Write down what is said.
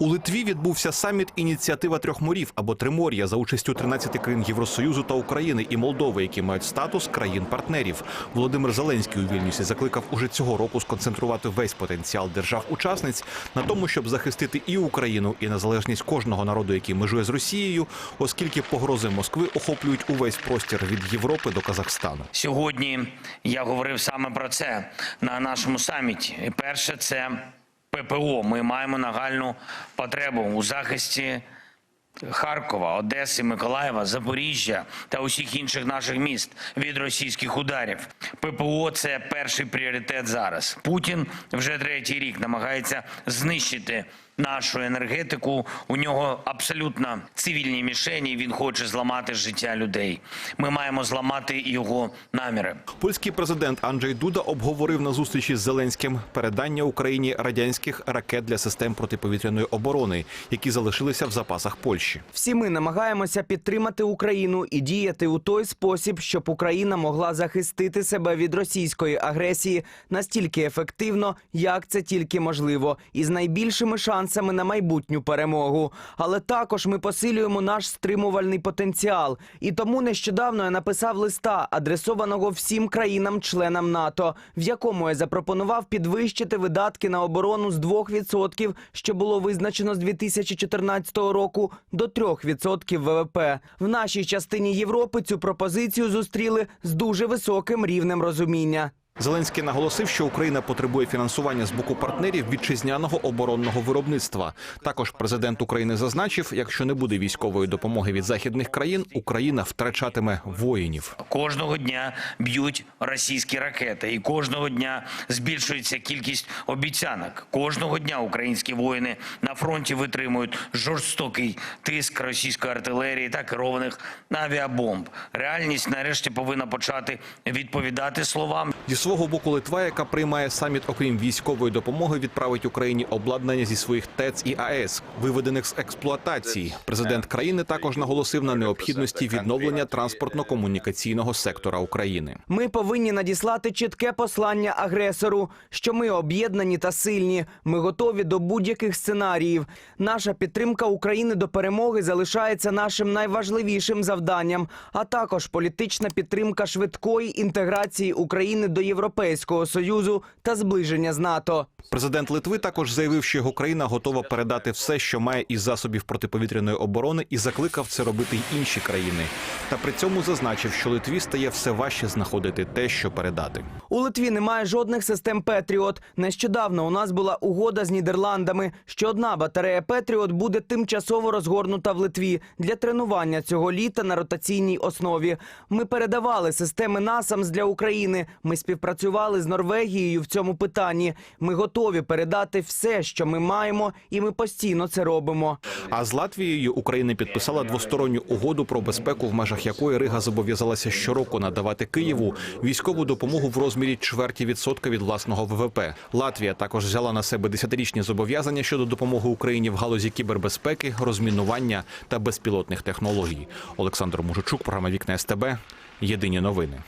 У Литві відбувся саміт ініціатива трьох морів або Тримор'я за участю 13 країн Євросоюзу та України і Молдови, які мають статус країн-партнерів. Володимир Зеленський у Вільнюсі закликав уже цього року сконцентрувати весь потенціал держав-учасниць на тому, щоб захистити і Україну, і незалежність кожного народу, який межує з Росією, оскільки погрози Москви охоплюють увесь простір від Європи до Казахстану. Сьогодні я говорив саме про це на нашому саміті. Перше це ППО. Ми маємо нагальну потребу у захисті Харкова, Одеси, Миколаєва, Запоріжжя та усіх інших наших міст від російських ударів. ППО це перший пріоритет зараз. Путін вже третій рік намагається знищити нашу енергетику. У нього абсолютно цивільні мішені. Він хоче зламати життя людей. Ми маємо зламати його наміри. Польський президент Анджей Дуда обговорив на зустрічі з Зеленським передання Україні радянських ракет для систем протиповітряної оборони, які залишилися в запасах Польщі. Всі ми намагаємося підтримати Україну і діяти у той спосіб, щоб Україна могла захистити себе від російської агресії настільки ефективно, як це тільки можливо, і з найбільшими шансами на майбутню перемогу. Але також ми посилюємо наш стримувальний потенціал. І тому нещодавно я написав листа, адресованого всім країнам-членам НАТО, в якому я запропонував підвищити видатки на оборону з 2%, що було визначено з 2014 року, до 3% ВВП. В нашій частині Європи цю пропозицію зустріли з дуже високим рівнем розуміння. Зеленський наголосив, що Україна потребує фінансування з боку партнерів вітчизняного оборонного виробництва. Також президент України зазначив, якщо не буде військової допомоги від західних країн, Україна втрачатиме воїнів. Кожного дня б'ють російські ракети, і кожного дня збільшується кількість обіцянок. Кожного дня українські воїни на фронті витримують жорстокий тиск російської артилерії та керованих авіабомб. Реальність нарешті повинна почати відповідати словам. Свого боку, Литва, яка приймає саміт, окрім військової допомоги, відправить Україні обладнання зі своїх ТЕЦ і АЕС, виведених з експлуатації. Президент країни також наголосив на необхідності відновлення транспортно-комунікаційного сектора України. Ми повинні надіслати чітке послання агресору, що ми об'єднані та сильні. Ми готові до будь-яких сценаріїв. Наша підтримка України до перемоги залишається нашим найважливішим завданням, а також політична підтримка швидкої інтеграції України до Європейського союзу та зближення з НАТО. Президент Литви також заявив, що його країна готова передати все, що має із засобів протиповітряної оборони, і закликав це робити й інші країни. Та при цьому зазначив, що Литві стає все важче знаходити те, що передати. У Литві немає жодних систем Петріот. Нещодавно у нас була угода з Нідерландами, що одна батарея Петріот буде тимчасово розгорнута в Литві для тренування цього літа на ротаційній основі. Ми передавали системи НАСАМС для України. Ми співпрацювали з Норвегією в цьому питанні. Ми готові передати все, що ми маємо, і ми постійно це робимо. А з Латвією Україна підписала двосторонню угоду про безпеку, в межах якої Рига зобов'язалася щороку надавати Києву військову допомогу в розмірі чверті відсотка від власного ВВП. Латвія також взяла на себе десятирічні зобов'язання щодо допомоги Україні в галузі кібербезпеки, розмінування та безпілотних технологій. Олександр Мужичук, програма Вікна СТБ. Єдині новини.